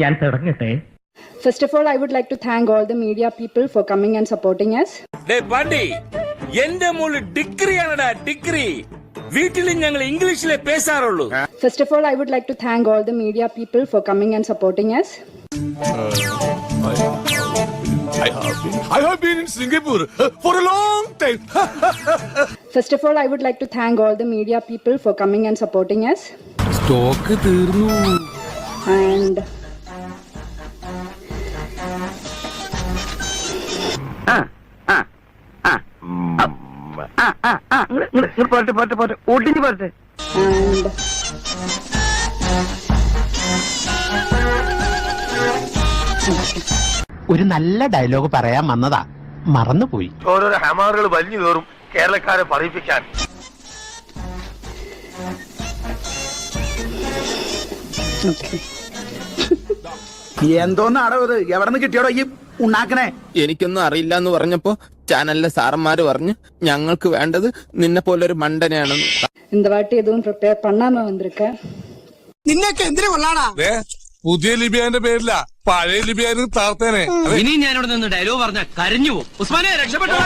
ഞാൻ തുടങ്ങട്ടെ first of all I would like to thank all the media people for coming and supporting എന്റെ degree ആണടാ degree വീട്ടിലും ഞങ്ങൾ ഇംഗ്ലീഷിലേ പേശാറുള്ളൂ first of all I would like to thank all the media people for coming and supporting yes I have, been, I have been in Singapore for a long time. First of all, I would like to thank all the media people for coming and supporting us. Talk And. പോട്ടെ പോട്ടെ പോട്ടെ ഒടിഞ്ഞു പോട്ടെ ഒരു നല്ല dialogue പറയാൻ വന്നതാ. മറന്നുപോയി. ഓരോരോ ഹമാറുകൾ വലിഞ്ഞു കയറും. കേരളക്കാരെ പറയിപ്പിക്കാൻ. Okay. എന്തോന്നാടോ ഇത് എവിടെ നിന്ന് കിട്ടിയോടോ ഈ ഉണ്ടാക്കണേ എനിക്കൊന്നും അറിയില്ല എന്ന് പറഞ്ഞപ്പോ ചാനലിലെ സാറന്മാര് പറഞ്ഞു ഞങ്ങൾക്ക് വേണ്ടത് നിന്നെ പോലെ ഒരു മണ്ടനെയാണെന്ന് இந்த வாட்டி எதுவும் ப்ரிப்பேர் பண்ணாம வந்திருக்கேன் പുതിയ ലിബിയാന്റെ പേരില്ല പഴയ ലിബിയാന് താർത്തേനെ ഇനി ഞാൻ ഇവിടെ നിന്ന് ഡയലോഗ് പറഞ്ഞ കരഞ്ഞു പോകും ഉസ്മാനെ രക്ഷപ്പെട്ടോ